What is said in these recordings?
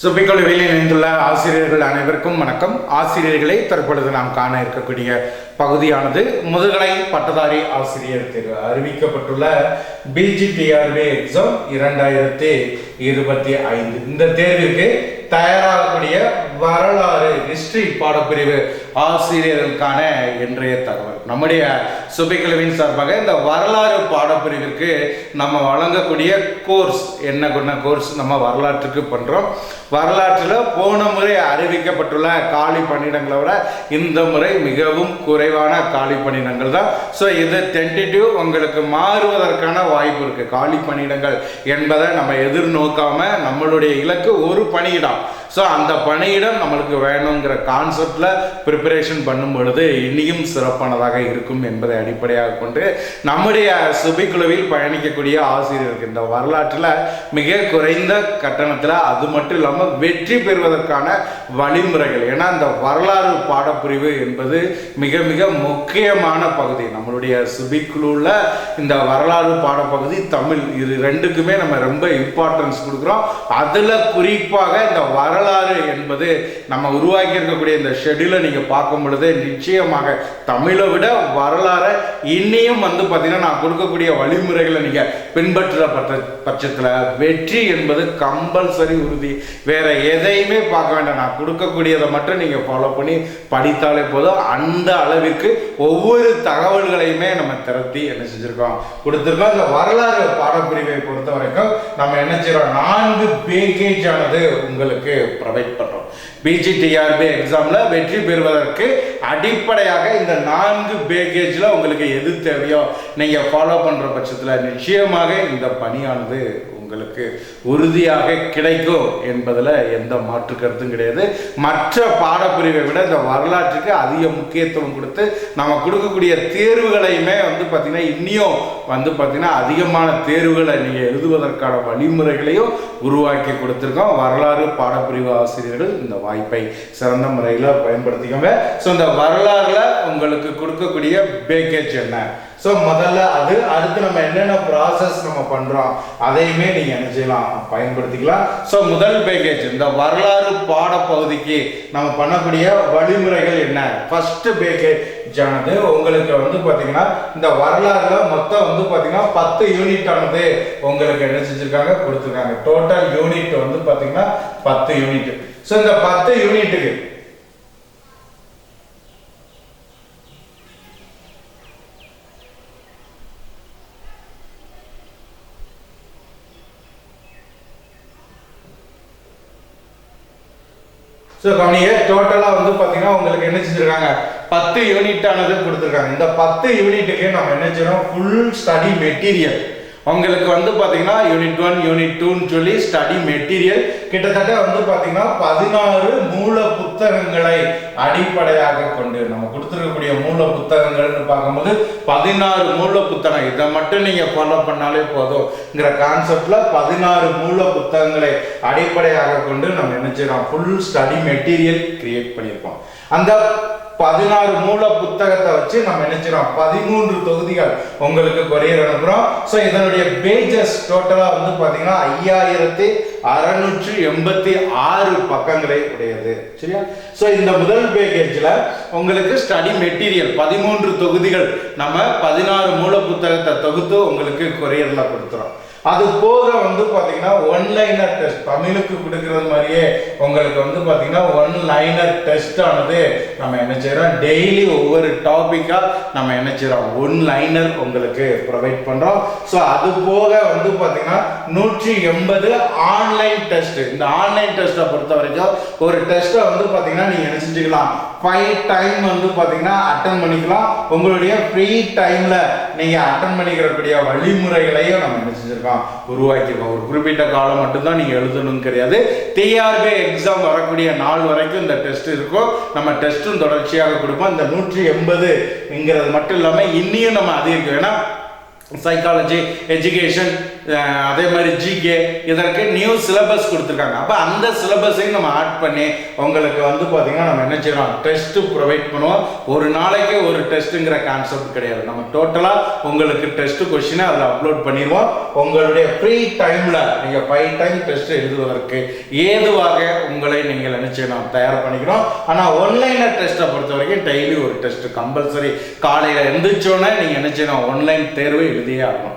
சுபிக்கொழுவில் இணைந்துள்ள ஆசிரியர்கள் அனைவருக்கும் வணக்கம். ஆசிரியர்களை தற்பொழுது நாம் காண இருக்கக்கூடிய பகுதியானது முதுகலை பட்டதாரி ஆசிரியர் தேர்வு அறிவிக்கப்பட்டுள்ள பிஜிடிஆர்பி எக்ஸாம் இரண்டாயிரத்தி இருபத்தி ஐந்து. இந்த தேர்விற்கு தயாராகக்கூடிய வரலாறு ஹிஸ்டரி பாடப்பிரிவு ஆசிரியர்களுக்கான இன்றைய தகவல். நம்முடைய சுபிக்கலவின் சார்பாக இந்த வரலாறு பாடப்பிரிவிற்கு நம்ம வழங்கக்கூடிய கோர்ஸ் என்ன கொண்ட கோர்ஸ் நம்ம வரலாற்றுக்கு பண்ணுறோம் வரலாற்றில் போன முறை அறிவிக்கப்பட்டுள்ள காலி பணியிடங்களை விட இந்த முறை மிகவும் குறைவான காலி பணியிடங்கள் தான். ஸோ இது டென்டிட்டிவ் உங்களுக்கு மாறுவதற்கான வாய்ப்பு இருக்குது காலி பணியிடங்கள் என்பதை நம்ம எதிர்நோக்காமல் நம்மளுடைய இலக்கு ஒரு பணியிடம். ஸோ அந்த பணியிடம் நம்மளுக்கு வேணுங்கிற கான்செப்டில் ப்ரிப்பரேஷன் பண்ணும் பொழுது இனியும் சிறப்பானதாக இருக்கும் என்பதை அடிப்படையாக கொண்டு நம்முடைய சுபிக்குழுவில் பயணிக்கக்கூடிய ஆசிரியருக்கு இந்த வரலாற்றில் மிக குறைந்த கட்டணத்தில் அது மட்டும் இல்லாமல் வெற்றி பெறுவதற்கான வழிமுறைகள். ஏன்னா இந்த வரலாறு பாடப்பிரிவு என்பது மிக மிக முக்கியமான பகுதி. நம்மளுடைய சுபிக்குழுவில் இந்த வரலாறு பாடப்பகுதி தமிழ் இது ரெண்டுக்குமே நம்ம ரொம்ப இம்பார்ட்டன்ஸ் கொடுக்குறோம். அதில் குறிப்பாக இந்த வர வரலாறு என்பது நம்ம உருவாக்கி இருக்கக்கூடிய இந்த ஷெடியூலை நீங்கள் பார்க்கும் பொழுது நிச்சயமாக தமிழை விட வரலாறை இன்னையும் வந்து பார்த்தீங்கன்னா நான் கொடுக்கக்கூடிய வழிமுறைகளை நீங்கள் பின்பற்றுற பட்ச பட்சத்தில் வெற்றி என்பது கம்பல்சரி உறுதி. வேற எதையுமே பார்க்க வேண்டாம். நான் கொடுக்கக்கூடியதை மட்டும் நீங்கள் ஃபாலோ பண்ணி படித்தாலே போதும். அந்த அளவிற்கு ஒவ்வொரு தகவல்களையுமே நம்ம திரட்டி என்ன செஞ்சிருக்கோம்? கொடுத்துருக்கோம். இந்த வரலாறு பாடப்பிரிவை பொறுத்த வரைக்கும் நம்ம என்ன செய்கிறோம் நான்கு பேக்கேஜ் ஆனது உங்களுக்கு ப்ரொவைட் பண்றோம் பிஜிடிஆர்பி எக்ஸாம்ல வெற்றி பெறுவதற்கு அடிப்படையாக இந்த நான்கு பேக்கேஜ்ல உங்களுக்கு எது தேவையோ நீங்க ஃபாலோ பண்ற பட்சத்தில் நிச்சயமாக இந்த பணியானது உங்களுக்கு உறுதியாக கிடைக்கும் என்பதில் எந்த மாற்று கருத்தும் கிடையாது. மற்ற பாடப்பிரிவை விட இந்த வரலாற்றுக்கு அதிக முக்கியத்துவம் கொடுத்து நம்ம கொடுக்கக்கூடிய தேர்வுகளையுமே வந்து பார்த்திங்கன்னா இன்னியும் வந்து பார்த்திங்கன்னா அதிகமான தேர்வுகளை நீங்கள் எழுதுவதற்கான வழிமுறைகளையும் உருவாக்கி கொடுத்துருக்கோம். வரலாறு பாடப்பிரிவு ஆசிரியர்கள் இந்த வாய்ப்பை சிறந்த முறையில் பயன்படுத்திக்கோங்க. ஸோ இந்த வரலாறுல உங்களுக்கு கொடுக்கக்கூடிய பேக்கேஜ் என்ன? ஸோ முதல்ல அது அடுத்து நம்ம என்னென்ன ப்ராசஸ் நம்ம பண்ணுறோம் அதையுமே நீங்கள் என்ன செய்யலாம் பயன்படுத்திக்கலாம். ஸோ முதல் பேக்கேஜ் இந்த வரலாறு பாடப்பகுதிக்கு நம்ம பண்ணக்கூடிய வழிமுறைகள் என்ன? ஃபஸ்ட்டு பேக்கேஜ் ஆனது உங்களுக்கு வந்து பார்த்தீங்கன்னா இந்த வரலாறுல மொத்தம் வந்து பார்த்தீங்கன்னா பத்து யூனிட் ஆனது உங்களுக்கு என்ன செஞ்சுருக்காங்க கொடுத்துருக்காங்க. டோட்டல் யூனிட் வந்து பார்த்தீங்கன்னா பத்து யூனிட் ஸோ இந்த பத்து யூனிட்டுக்கு ஸோ கவனிங்க டோட்டலாக வந்து பார்த்தீங்கன்னா உங்களுக்கு என்ன செஞ்சுருக்காங்க? பத்து யூனிட்டானது கொடுத்துருக்காங்க. இந்த பத்து யூனிட்டுக்கு நம்ம என்ன செய்யறோம் ஃபுல் ஸ்டடி மெட்டீரியல் உங்களுக்கு வந்து பார்த்தீங்கன்னா யூனிட் ஒன் யூனிட் டூன்னு சொல்லி ஸ்டடி மெட்டீரியல் கிட்டத்தட்ட வந்து பார்த்தீங்கன்னா பதினாறு மூல புத்தகங்களை அடிப்படையாக கொண்டு நம்ம கொடுத்துருக்கக்கூடிய மூல புத்தகங்கள்னு பார்க்கும்போது பதினாறு மூல புத்தகம் இதை மட்டும் நீங்கள் ஃபாலோ பண்ணாலே போதும்ங்கிற கான்செப்டில் பதினாறு மூல புத்தகங்களை அடிப்படையாக கொண்டு நம்ம என்ன செய்யறோம்? ஃபுல் ஸ்டடி மெட்டீரியல் கிரியேட் பண்ணியிருக்கோம். அந்த பதினாறு மூல புத்தகத்தை வச்சு நம்ம நினைச்சிரோம் பதிமூன்று தொகுதிகள் உங்களுக்கு கொரியர் அனுப்புறோம். ஸோ இதனுடைய பேஜஸ் டோட்டலாக வந்து பார்த்தீங்கன்னா ஐயாயிரத்தி அறுநூற்றி எண்பத்தி ஆறு பக்கங்களை உடையது. சரியா? ஸோ இந்த முதல் பேக்கேஜில் உங்களுக்கு ஸ்டடி மெட்டீரியல் பதிமூன்று தொகுதிகள் நம்ம பதினாறு மூல புத்தகத்தை தொகுத்து உங்களுக்கு கொரியரில் கொடுத்துறோம். அது போக வந்து பார்த்தீங்கன்னா ஒன் லைனர் டெஸ்ட் தமிழுக்கு கொடுக்கறது மாதிரியே உங்களுக்கு வந்து பார்த்தீங்கன்னா ஒன் லைனர் டெஸ்ட் ஆனது நம்ம என்ன செய்கிறோம் டெய்லி ஒவ்வொரு டாப்பிக்காக நம்ம என்ன செய்கிறோம் ஒன் லைனர் உங்களுக்கு ப்ரொவைட் பண்ணுறோம் ஸோ அது போக வந்து பார்த்தீங்கன்னா நூற்றி எண்பது ஆன்லைன் டெஸ்ட் இந்த ஆன்லைன் டெஸ்ட்டை பொறுத்த வரைக்கும் ஒரு டெஸ்ட்டை வந்து பார்த்தீங்கன்னா நீங்கள் என்ன செஞ்சுக்கலாம் ஃபைவ் டைம் வந்து பார்த்தீங்கன்னா அட்டன் பண்ணிக்கலாம். உங்களுடைய ஃப்ரீ டைமில் நீங்கள் அட்டன் பண்ணிக்கிறக்கூடிய வழிமுறைகளையும் நம்ம என்ன செஞ்சுருக்கோம் உருவாக்கியிருக்கோம். ஒரு குறிப்பிட்ட காலம் மட்டும்தான் நீங்கள் எழுதணும்னு கிடையாது. டிஆர்பி எக்ஸாம் வரக்கூடிய நாள் வரைக்கும் இந்த டெஸ்ட் இருக்கும். நம்ம டெஸ்ட்டும் தொடர்ச்சியாக கொடுப்போம். இந்த நூற்றி எண்பதுங்கிறது மட்டும் இல்லாமல் இன்னியும் நம்ம அதிகரிக்கும் ஏன்னா சைக்காலஜி எஜுகேஷன் அதே மாதிரி ஜிகே இதற்கு நியூ சிலபஸ் கொடுத்துருக்காங்க. அப்போ அந்த சிலபஸையும் நம்ம ஆட் பண்ணி உங்களுக்கு வந்து பார்த்தீங்கன்னா நம்ம என்ன செய்யறோம்? டெஸ்ட்டு ப்ரொவைட் பண்ணுவோம். ஒரு நாளைக்கு ஒரு டெஸ்ட்டுங்கிற கான்செப்ட் கிடையாது. நம்ம டோட்டலாக உங்களுக்கு டெஸ்ட்டு கொஷினை அதில் அப்லோட் பண்ணிடுவோம். உங்களுடைய ஃப்ரீ டைமில் நீங்கள் ஃபைவ் டைம் டெஸ்ட் எழுதுவதற்கு ஏதுவாக உங்களை நீங்கள் என்ன செய்யணும்? தயார் பண்ணிக்கிறோம். ஆனால் ஒன்லைனர் டெஸ்ட்டை பொறுத்த வரைக்கும் டெய்லி ஒரு டெஸ்ட்டு கம்பல்சரி காலையில் எழுந்திரிச்சோன்னே நீங்கள் என்ன செய்யணும்? ஆன்லைன் தேர்வு எழுதியே ஆகணும்.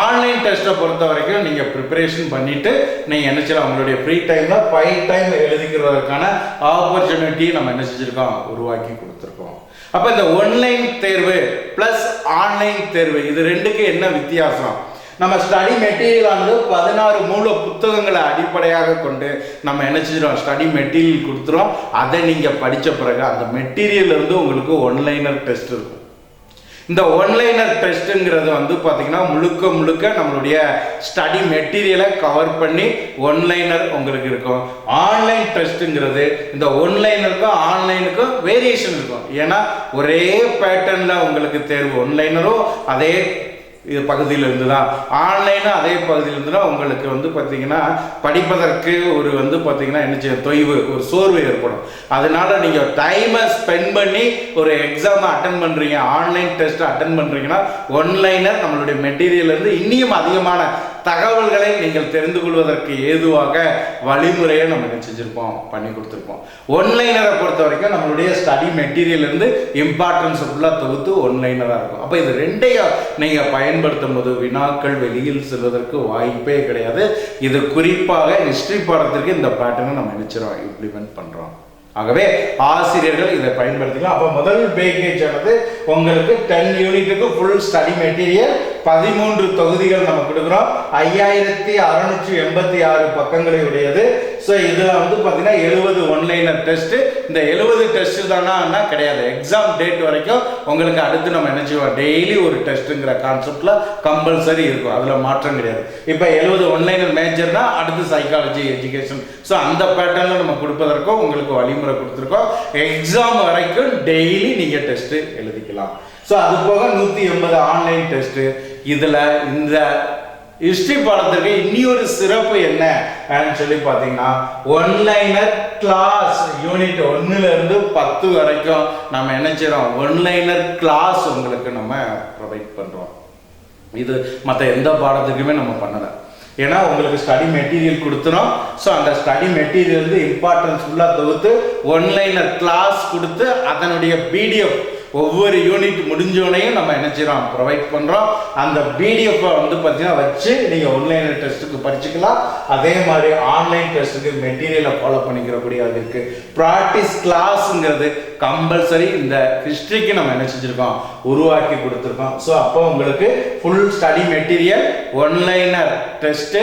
ஆன்லைன் டெஸ்ட்டை பொறுத்த வரைக்கும் நீங்கள் ப்ரிப்பரேஷன் பண்ணிவிட்டு நீங்கள் என்ன செய்யலாம்? உங்களுடைய ஃப்ரீ டைமில் ஃபைவ் டைம் எழுதிக்கிறதுக்கான ஆப்பர்ச்சுனிட்டி நம்ம என்ன செஞ்சுருக்கோம்? உருவாக்கி கொடுத்துருக்கோம். அப்போ இந்த ஒன்லைன் தேர்வு ப்ளஸ் ஆன்லைன் தேர்வு இது ரெண்டுக்கு என்ன வித்தியாசம்? நம்ம ஸ்டடி மெட்டீரியல் ஆனது பதினாறு மூல புத்தகங்களை அடிப்படையாக கொண்டு நம்ம என்ன செஞ்சிடும் ஸ்டடி மெட்டீரியல் கொடுத்துரும் அதை நீங்கள் படித்த பிறகு அந்த மெட்டீரியல் இருந்து உங்களுக்கு ஒன்லைனர் டெஸ்ட் இருக்கும். இந்த ஒன்லைனர் டெஸ்ட்டுங்கிறது வந்து பார்த்திங்கன்னா முழுக்க முழுக்க நம்மளுடைய ஸ்டடி மெட்டீரியலை கவர் பண்ணி ஒன்லைனர் உங்களுக்கு இருக்கும். ஆன்லைன் டெஸ்ட்டுங்கிறது இந்த ஒன்லைனருக்கும் ஆன்லைனுக்கும் வேரியேஷன் இருக்கும். ஏன்னா ஒரே பேட்டர்னில் உங்களுக்கு தேர்வு. ஒன்லைனரும் அதே இது பகுதியிலிருந்து தான் ஆன்லைனும் அதே பகுதியிலிருந்து தான் உங்களுக்கு வந்து பார்த்தீங்கன்னா படிப்பதற்கு ஒரு வந்து பார்த்தீங்கன்னா என்ன செய்யும் தொய்வு ஒரு சோர்வு ஏற்படும். அதனால நீங்கள் டைமை ஸ்பெண்ட் பண்ணி ஒரு எக்ஸாமை அட்டன் பண்ணுறீங்க ஆன்லைன் டெஸ்ட்டை அட்டன் பண்ணுறீங்கன்னா ஒன்லைனர் நம்மளுடைய மெட்டீரியல் இருந்து இன்னியும் அதிகமான தகவல்களை நீங்கள் தெரிந்து கொள்வதற்கு ஏதுவாக வழிமுறையை நம்ம என்ன செஞ்சுருப்போம் பண்ணி கொடுத்துருப்போம். ஒன்லைனரை பொறுத்த வரைக்கும் நம்மளுடைய ஸ்டடி மெட்டீரியல் இருந்து இம்பார்ட்டன்ஸ் ஃபுல்லாக தொகுத்து ஒன்லைனராக இருக்கும். அப்போ இது ரெண்டையும் நீங்கள் பயன்படுத்தும் போது வினாக்கள் வெளியில் செல்வதற்கு வாய்ப்பே கிடையாது. இது குறிப்பாக ஹிஸ்ட்ரி பாடத்திற்கு இந்த பேட்டர்னை நம்ம நினைச்சிரோம் இம்ப்ளிமெண்ட் பண்ணுறோம் ஆகவே ஆசிரியர்கள் இதை பயன்படுத்திக்கலாம். அப்போ முதல் பேக்கேஜ் ஆனது உங்களுக்கு டென் யூனிட்டுக்கு ஃபுல் ஸ்டடி மெட்டீரியல் பதிமூன்று தொகுதிகள் நம்ம கொடுக்குறோம் ஐயாயிரத்தி அறுநூற்றி எண்பத்தி ஆறு பக்கங்களை உடையது ஸோ இதில் வந்து பார்த்தீங்கன்னா எழுபது ஒன்லைனர் டெஸ்ட்டு இந்த எழுபது டெஸ்ட் தானா? கிடையாது. எக்ஸாம் டேட் வரைக்கும் உங்களுக்கு அடுத்து நம்ம என்ன செய்வோம்? டெய்லி ஒரு டெஸ்ட்டுங்கிற கான்செப்டில் கம்பல்சரி இருக்கும். அதில் மாற்றம் கிடையாது. இப்போ எழுபது ஒன்லைனர் மேஜர்னா அடுத்து சைக்காலஜி எஜுகேஷன் ஸோ அந்த பேட்டர்னில் நம்ம கொடுப்பதற்கும் உங்களுக்கு வழிமுறை கொடுத்துருக்கோம். எக்ஸாம் வரைக்கும் டெய்லி நீங்கள் டெஸ்ட்டு எழுதிக்கலாம். ஸோ அது போக நூற்றி எண்பது ஆன்லைன் டெஸ்ட்டு இதில் இந்த ஹிஸ்ட்ரி பாடத்துக்கு இன்னியொரு சிறப்பு என்ன அப்படின்னு சொல்லி பார்த்தீங்கன்னா ஒன்லைனர் கிளாஸ் யூனிட் ஒன்னுல இருந்து பத்து வரைக்கும் நம்ம என்ன செய்கிறோம் ஒன்லைனர் கிளாஸ் உங்களுக்கு நம்ம ப்ரொவைட் பண்ணுறோம் இது மற்ற எந்த பாடத்துக்குமே நம்ம பண்ணலை. ஏன்னா உங்களுக்கு ஸ்டடி மெட்டீரியல் கொடுத்துரும் ஸோ அந்த ஸ்டடி மெட்டீரியல் வந்து இம்பார்ட்டன்ஸ் ஃபுல்லாக தொகுத்து ஒன்லைனர் கிளாஸ் கொடுத்து அதனுடைய பிடிஎஃப் ஒவ்வொரு யூனிட் முடிஞ்சோனையும் நம்ம என்ன செய்கிறோம் ப்ரொவைட் பண்ணுறோம் அந்த பிடிஎஃப்பை வந்து பார்த்தீங்கன்னா வச்சு நீங்கள் ஒன்லைன் டெஸ்ட்டுக்கு படிச்சுக்கலாம் அதே மாதிரி ஆன்லைன் டெஸ்ட்டுக்கு மெட்டீரியலை ஃபாலோ பண்ணிக்கிறக்கூடிய அது இருக்குது ப்ராக்டிஸ் கிளாஸுங்கிறது கம்பல்சரி இந்த ஹிஸ்ட்ரிக்கு நம்ம என்ன செஞ்சுருக்கோம்? உருவாக்கி கொடுத்துருக்கோம். ஸோ அப்போ உங்களுக்கு full study material one liner test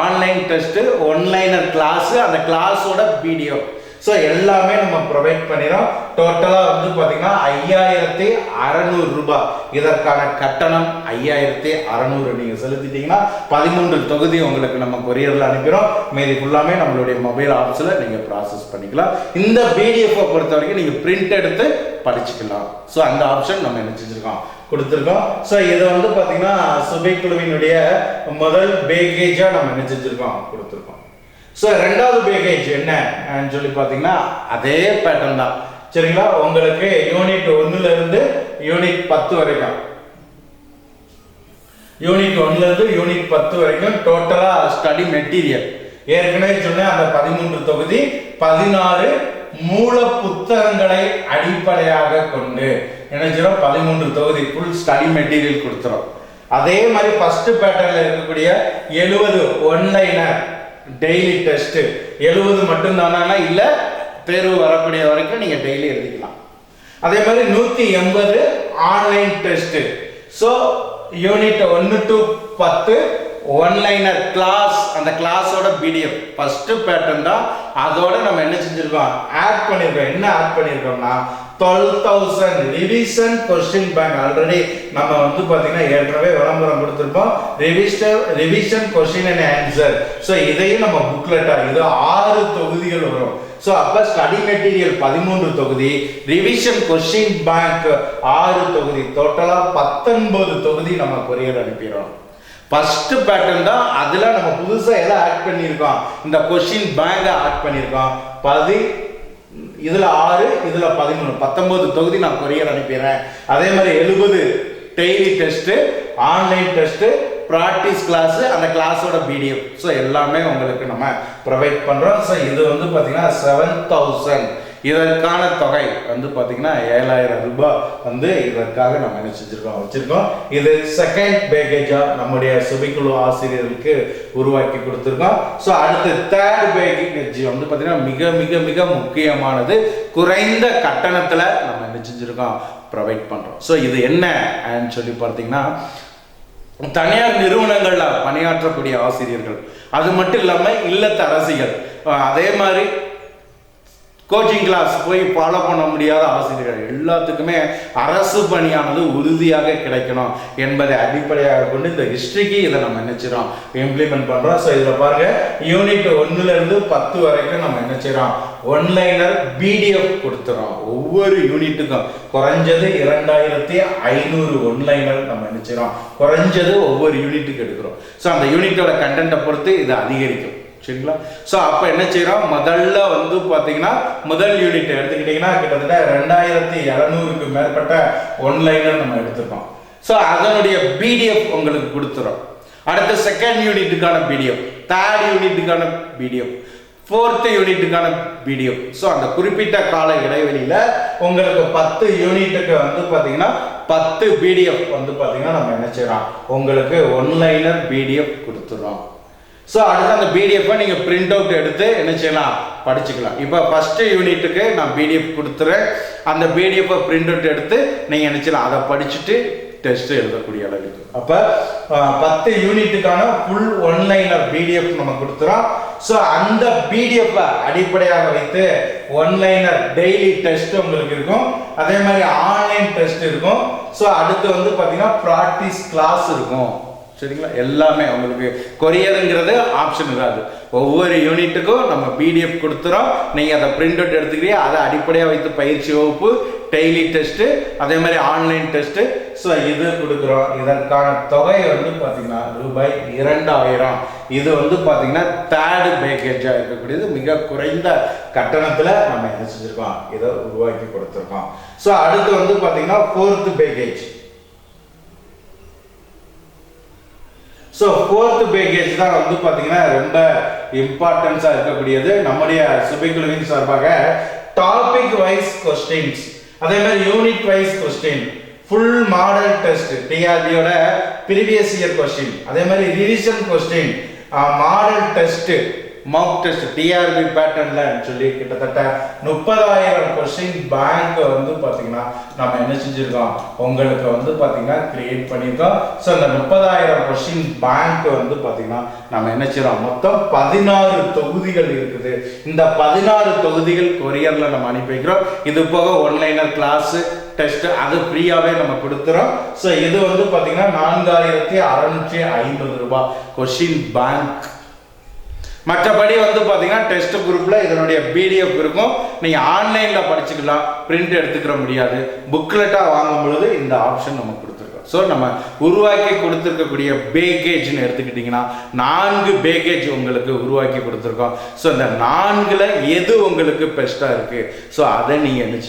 online test one liner class அந்த கிளாஸோட பிடிஎஃப் ஸோ எல்லாமே நம்ம ப்ரொவைட் பண்ணிடுறோம் டோட்டலாக வந்து பார்த்தீங்கன்னா ஐயாயிரத்தி அறநூறு ரூபாய் இதற்கான கட்டணம் ஐயாயிரத்தி அறநூறு. நீங்கள் செலுத்திட்டீங்கன்னா பதிமூன்று தொகுதி உங்களுக்கு நம்ம கொரியரில் அனுப்பிடும் மீதி ஃபுல்லாமே நம்மளுடைய மொபைல் ஆப்ஸில் நீங்கள் ப்ராசஸ் பண்ணிக்கலாம். இந்த பிடிஎஃப்பை பொறுத்த வரைக்கும் நீங்கள் பிரிண்ட் எடுத்து படிச்சுக்கலாம். ஸோ அந்த ஆப்ஷன் நம்ம என்ன செஞ்சுருக்கோம்? கொடுத்துருக்கோம். ஸோ இதை வந்து பார்த்தீங்கன்னா சுபை குழுவினுடைய முதல் பேக்கேஜாக நம்ம என்ன செஞ்சுருக்கோம்? கொடுத்துருக்கோம். ஸோ ரெண்டாவது பேக்கேஜ் என்ன? சொல்லி பார்த்தீங்கன்னா அதே பேட்டர்ன் தான். சரிங்களா? உங்களுக்கு யூனிட் ஒன்னுல இருந்து யூனிட் பத்து வரைக்கும். யூனிட் ஒன்னுல இருந்து யூனிட் பத்து வரைக்கும் டோட்டலா ஸ்டடி மெட்டீரியல் ஏற்கனவே சொன்னேன் அந்த பதிமூன்று தொகுதி பதினாறு மூல புத்தகங்களை அடிப்படையாக கொண்டு நினைச்சிடும் பதிமூன்று தொகுதி ஃபுல் ஸ்டடி மெட்டீரியல் கொடுத்துரும் அதே மாதிரி ஃபர்ஸ்ட் பேட்டர்ல இருக்கக்கூடிய எழுபது ஒன்லைனர் டெய்லி டெஸ்ட்டு எழுபது மட்டும்தானா இல்லை தேர்வு வரக்கூடிய வரைக்கும் நீங்கள் டெய்லி எழுதிக்கலாம். அதே மாதிரி நூற்றி எண்பது ஆன்லைன் டெஸ்ட்டு ஸோ யூனிட் ஒன்று டு பத்து ஒன்லைனர் கிளாஸ் அந்த கிளாஸோட பிடிஎஃப் ஃபஸ்ட்டு பேட்டர்ன் தான் அதோட நம்ம என்ன செஞ்சிருக்கோம்? ஆட் பண்ணியிருக்கோம் என்ன add பண்ணியிருக்கோம்னா twelve thousand revision question bank already நம்ம வந்து பார்த்தீங்கன்னா ஏற்கனவே விளம்பரம் கொடுத்துருப்போம். Revision revision question and answer so இதையும் நம்ம புக்லெட்டாக இது ஆறு தொகுதிகள் வரும். ஸோ அப்போ ஸ்டடி மெட்டீரியல் பதிமூன்று தொகுதி ரிவிஷன் கொஸ்டின் பேங்க் ஆறு தொகுதி. டோட்டலாக பத்தொன்பது தொகுதி நம்ம கொரியர் அனுப்பிடுறோம். ஃபஸ்ட்டு பேட்டர்ன் தான் அதில் நம்ம புதுசாக எதை ஆட் பண்ணியிருக்கோம்? இந்த கொஷின் பேங்கை ஆட் பண்ணியிருக்கோம். பதி இதில் ஆறு இதில் பதிமூணு. பத்தொம்போது தொகுதி நான் கொரியர் அனுப்பிடுறேன். அதே மாதிரி எழுபது daily test online test practice class அந்த கிளாஸோட பிடிஎஃப் ஸோ எல்லாமே உங்களுக்கு நம்ம ப்ரொவைட் பண்ணுறோம் ஸோ இது வந்து பார்த்தீங்கன்னா செவன் தௌசண்ட் இதற்கான தொகை வந்து பார்த்தீங்கன்னா ஏழாயிரம் ரூபாய் வந்து இதற்காக நம்ம என்ன செஞ்சுருக்கோம்? வச்சிருக்கோம். இது செகண்ட் பேக்கேஜாக நம்முடைய சுபிக்குழு ஆசிரியர்களுக்கு உருவாக்கி கொடுத்துருக்கோம். ஸோ அடுத்து தேர்ட் பேக்கேஜ் வந்து பார்த்தீங்கன்னா மிக மிக மிக முக்கியமானது. குறைந்த கட்டணத்தில் நம்ம என்ன செஞ்சுருக்கோம்? ப்ரொவைட் பண்ணுறோம் ஸோ இது என்ன சொல்லி பார்த்தீங்கன்னா தனியார் நிறுவனங்களில் பணியாற்றக்கூடிய ஆசிரியர்கள். அது மட்டும் இல்லாமல் இல்லத்த அரசிகள் அதே மாதிரி கோச்சிங் கிளாஸ் போய் ஃபாலோ பண்ண முடியாத ஆசிரியர்கள் எல்லாத்துக்குமே அரசு பணியானது உறுதியாக கிடைக்கணும் என்பதை அடிப்படையாக கொண்டு இந்த ஹிஸ்ட்ரிக்கு இதை நம்ம நினைச்சிடோம் இம்ப்ளிமெண்ட் பண்ணுறோம் ஸோ இதில் பாருங்க யூனிட் ஒன்றுலேருந்து பத்து வரைக்கும் நம்ம நினைச்சிடோம் ஒன்லைனர் பிடிஎஃப் கொடுத்துறோம். ஒவ்வொரு யூனிட்டுக்கும் குறைஞ்சது இரண்டாயிரத்தி ஐநூறு ஒன்லைனர் நம்ம நினைச்சிடோம் குறைஞ்சது ஒவ்வொரு யூனிட்டுக்கு எடுக்கிறோம். ஸோ அந்த யூனிட்டோட கண்டென்ட்டை பொறுத்து இது அதிகரிக்கும். சரிங்களா? ஸோ அப்போ என்ன செய்கிறோம் முதல்ல வந்து பார்த்தீங்கன்னா முதல் யூனிட் எடுத்துக்கிட்டிங்கன்னா கிட்டத்தட்ட ரெண்டாயிரத்தி இரநூறுக்கு மேற்பட்ட ஒன்லைனர் நம்ம எடுத்துருக்கோம். ஸோ அதனுடைய பிடிஎஃப் உங்களுக்கு கொடுத்துரும் அடுத்த செகண்ட் யூனிட்டுக்கான பிடிஎஃப் தேர்ட் யூனிட்டுக்கான பிடிஎஃப் ஃபோர்த்து யூனிட்டுக்கான பிடிஎஃப் ஸோ அந்த குறிப்பிட்ட கால இடைவெளியில் உங்களுக்கு பத்து யூனிட்டுக்கு வந்து பார்த்தீங்கன்னா பத்து பிடிஎஃப் வந்து பார்த்தீங்கன்னா நம்ம என்ன செய்கிறோம் உங்களுக்கு ஒன்லைனர் பிடிஎஃப் கொடுத்துறோம். ஸோ அடுத்து அந்த பிடிஎஃப்பை நீங்கள் பிரிண்ட் அவுட் எடுத்து என்ன செய்யலாம்? படிச்சுக்கலாம். இப்போ ஃபஸ்ட்டு யூனிட்டுக்கு நான் பிடிஎஃப் கொடுத்துறேன். அந்த பிடிஎஃப்பை பிரிண்ட் அவுட் எடுத்து நீங்கள் என்ன செய்யலாம்? அதை படிச்சுட்டு டெஸ்ட் எழுதக்கூடிய அளவுக்கு. அப்போ பத்து யூனிட்டுக்கான ஃபுல் ஒன்லைனர் பிடிஎஃப் நம்ம கொடுத்துறோம். ஸோ அந்த பிடிஎஃப்பை அடிப்படையாக வைத்து ஒன்லைனர் டெய்லி டெஸ்ட் உங்களுக்கு இருக்கும். அதே மாதிரி ஆன்லைன் டெஸ்ட் இருக்கும். ஸோ அடுத்து வந்து பார்த்தீங்கன்னா ப்ராக்டிஸ் கிளாஸ் இருக்கும். சரிங்களா? எல்லாமே உங்களுக்கு கொரியருங்கிறது ஆப்ஷன் இருக்காது. ஒவ்வொரு யூனிட்டுக்கும் நம்ம பிடிஎஃப் கொடுத்துறோம். நீங்கள் அதை பிரிண்ட் அவுட் எடுத்துக்கிறீங்க அதை அடிப்படையாக வைத்து பயிற்சி வகுப்பு டெய்லி டெஸ்ட்டு அதே மாதிரி ஆன்லைன் டெஸ்ட்டு ஸோ இது கொடுக்குறோம். இதற்கான தொகை வந்து பார்த்தீங்கன்னா ரூபாய் இரண்டாயிரம். இது வந்து பார்த்தீங்கன்னா தேர்டு பேக்கேஜாக இருக்கக்கூடியது. மிக குறைந்த கட்டணத்தில் நம்ம என்ன செஞ்சுருக்கோம்? இதை உருவாக்கி கொடுத்துருக்கோம். ஸோ அடுத்து வந்து பார்த்தீங்கன்னா fourth package so fourth package தான் வந்து பார்த்தீங்கன்னா ரொம்ப இம்பார்ட்டன்ஸாக இருக்கக்கூடியது. நம்முடைய சுபைக்குழுவின் சார்பாக டாபிக் வைஸ் கொஸ்டின்ஸ் அதே மாதிரி unit wise question full model test டிஆர்பியோட previous year question அதே மாதிரி revision question model test mock test TRB பேட்டர்ன்ல சொல்லி கிட்டத்தட்ட முப்பதாயிரம் கொஸ்டின் பேங்க் வந்து பாத்தீங்கன்னா நம்ம என்ன செஞ்சிருக்கோம்? உங்களுக்கு வந்து பாத்தீங்கன்னா கிரியேட் பண்ணியிருக்கோம் ஸோ அந்த முப்பதாயிரம் கொஸ்டின் பேங்க் வந்து பாத்தீங்கன்னா நம்ம என்ன செய்கிறோம் மொத்தம் பதினாறு தொகுதிகள் இருக்குது. இந்த பதினாறு தொகுதிகள் கொரியர்ல நம்ம அனுப்பி வைக்கிறோம். இது போக ஒன்லைனர் கிளாஸ் டெஸ்ட் அது ஃப்ரீயாவே நம்ம கொடுத்துறோம். ஸோ இது வந்து பாத்தீங்கன்னா நான்காயிரத்தி அறுநூற்றி ஐம்பது ரூபாய் கொஸ்டின் பேங்க் மற்றபடி வந்து பார்த்தீங்கன்னா டெஸ்ட் குரூப்பில் இதனுடைய பிடிஎஃப் இருக்கும். நீங்கள் ஆன்லைனில் படிச்சுக்கலாம். பிரிண்ட் எடுத்துக்கிற முடியாது. புக்லெட்டாக வாங்கும் பொழுது இந்த ஆப்ஷன் நமக்கு கொடுத்துருக்கோம் ஸோ நம்ம உருவாக்கி கொடுத்துருக்கக்கூடிய பேக்கேஜ்னு எடுத்துக்கிட்டிங்கன்னா நான்கு பேக்கேஜ் உங்களுக்கு உருவாக்கி கொடுத்துருக்கோம். ஸோ இந்த நான்கில் எது உங்களுக்கு பெஸ்ட்டாக இருக்குது ஸோ அதை நீங்கள் என்ன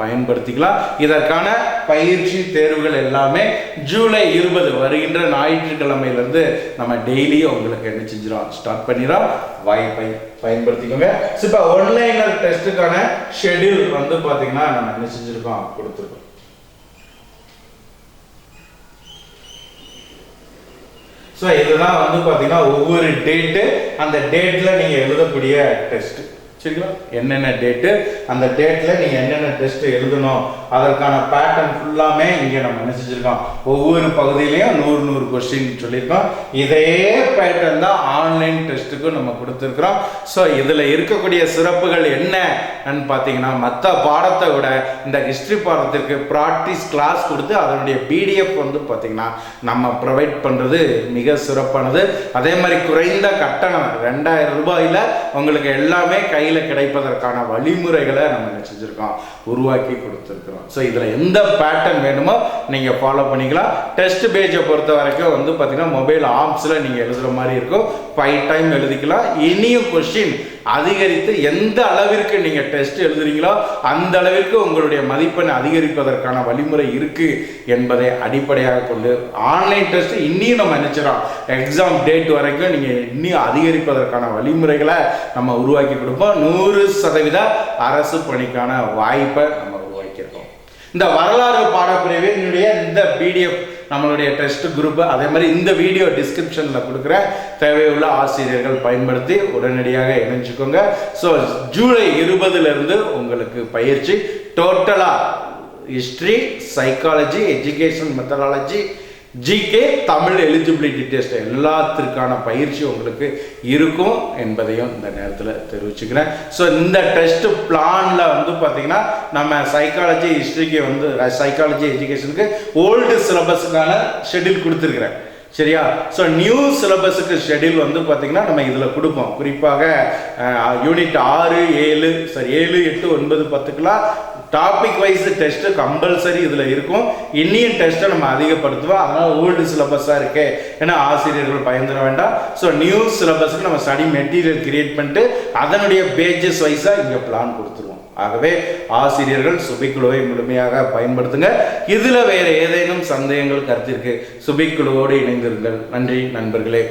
பயன்படுத்திக்கலாம். இதற்கான பயிற்சி தேர்வுகள் எல்லாமே ஜூலை இருபது வருகின்ற ஞாயிற்றுக்கிழமையிலேருந்து நம்ம டெய்லியும் உங்களுக்கு என்ன செஞ்சிடும் ஸ்டார்ட் பண்ணிடுறோம் வாய்ப்பை பயன்படுத்திக்கோங்க. ஸோ இப்போ ஒன்லைனர் டெஸ்ட்டுக்கான ஷெட்யூல் வந்து பார்த்தீங்கன்னா நம்ம என்ன செஞ்சுருக்கோம் கொடுத்துருக்கோம். ஸோ இதுதான் வந்து பார்த்தீங்கன்னா ஒவ்வொரு டேட்டு அந்த டேட்டில் நீங்கள் எழுதக்கூடிய டெஸ்ட் சரிங்களா? என்னென்ன டேட்டு அந்த டேட்டில் நீங்கள் என்னென்ன டெஸ்ட்டு எழுதணும் அதற்கான பேட்டர்ன் ஃபுல்லாமே இங்கே நம்ம என்ன செஞ்சுருக்கோம்? ஒவ்வொரு பகுதியிலையும் நூறு நூறு கொஸ்டின் சொல்லியிருக்கோம். இதே பேட்டர்ன் தான் ஆன்லைன் டெஸ்ட்டுக்கும் நம்ம கொடுத்துருக்குறோம். ஸோ இதில் இருக்கக்கூடிய சிறப்புகள் என்னன்னு பார்த்தீங்கன்னா மற்ற பாடத்தை விட இந்த ஹிஸ்ட்ரி பாடத்திற்கு ப்ராக்டிஸ் கிளாஸ் கொடுத்து அதனுடைய பிடிஎஃப் வந்து பார்த்தீங்கன்னா நம்ம ப்ரொவைட் பண்ணுறது மிக சிறப்பானது. அதே மாதிரி குறைந்த கட்டணம் ரெண்டாயிரம் ரூபாயில் உங்களுக்கு எல்லாமே கையில் கையில் கிடைப்பதற்கான வழிமுறைகளை நம்ம என்ன செஞ்சுருக்கோம்? உருவாக்கி கொடுத்துருக்குறோம். ஸோ இதில் எந்த பேட்டர்ன் வேணுமோ நீங்கள் ஃபாலோ பண்ணிக்கலாம். டெஸ்ட் பேஜை பொறுத்த வரைக்கும் வந்து பார்த்தீங்கன்னா மொபைல் ஆப்ஸில் நீங்கள் எழுதுகிற மாதிரி இருக்கும். ஃபைவ் டைம் எழுதிக்கலாம். இனியும் கொஷின் அதிகரித்து எந்த அளவிற்கு நீங்கள் டெஸ்ட் எழுதுறீங்களோ அந்த அளவிற்கு உங்களுடைய மதிப்பெண் அதிகரிப்பதற்கான வழிமுறை இருக்குது என்பதை அடிப்படையாக கொண்டு ஆன்லைன் டெஸ்ட் இன்னியும் நம்ம நினச்சிடோம் எக்ஸாம் டேட் வரைக்கும் நீங்கள் இன்னும் அதிகரிப்பதற்கான வழிமுறைகளை நம்ம உருவாக்கி கொடுப்போம். நூறு சதவீத அரசு பணிக்கான வாய்ப்பை நம்ம இந்த வரலாறு பாடப்பிரிவு என்னுடைய இந்த பிடிஎஃப் நம்மளுடைய டெஸ்ட் குரூப் அதே மாதிரி இந்த வீடியோ டிஸ்கிரிப்ஷனில் கொடுக்குற தேவையுள்ள ஆசிரியர்கள் பயன்படுத்தி உடனடியாக இணைஞ்சுக்கோங்க. ஸோ ஜூலை இருபதுலேருந்து உங்களுக்கு பயிற்சி. டோட்டலாக history psychology education methodology GK Tamil eligibility test எல்லாத்திற்கான பயிற்சி உங்களுக்கு இருக்கும் என்பதையும் இந்த நேரத்தில் தெரிவிச்சுக்கிறேன். ஸோ இந்த டெஸ்ட் பிளானில் வந்து பார்த்திங்கன்னா நம்ம சைக்காலஜி ஹிஸ்ட்ரிக்கு வந்து சைக்காலஜி எஜுகேஷனுக்கு ஓல்டு சிலபஸுக்கான ஷெட்யூல் கொடுத்துருக்குறேன். சரியா? ஸோ நியூ சிலபஸுக்கு ஷெட்யூல் வந்து பார்த்திங்கன்னா நம்ம இதில் கொடுப்போம். குறிப்பாக யூனிட் ஆறு ஏழு சரி ஏழு எட்டு ஒன்பது பத்துக்கெலாம் டாபிக் வைஸ் டெஸ்ட்டு கம்பல்சரி இதில் இருக்கும். இன்னியும் டெஸ்ட்டை நம்ம அதிகப்படுத்துவோம் அதனால் ஓல்டு சிலபஸாக இருக்கே. ஏன்னா ஆசிரியர்கள் பயந்துட வேண்டாம். ஸோ நியூ சிலபஸுக்கு நம்ம ஸ்டடி மெட்டீரியல் கிரியேட் பண்ணிட்டு அதனுடைய பேஜஸ் வைஸாக இங்கே பிளான் கொடுத்துருவோம். ஆகவே ஆசிரியர்கள் சுபிக்குழுவை முழுமையாக பயன்படுத்துங்க. இதில் வேறு ஏதேனும் சந்தேகங்கள் கருத்திருக்கு சுபிக்குழுவோடு இணைந்திருங்கள். நன்றி நண்பர்களே.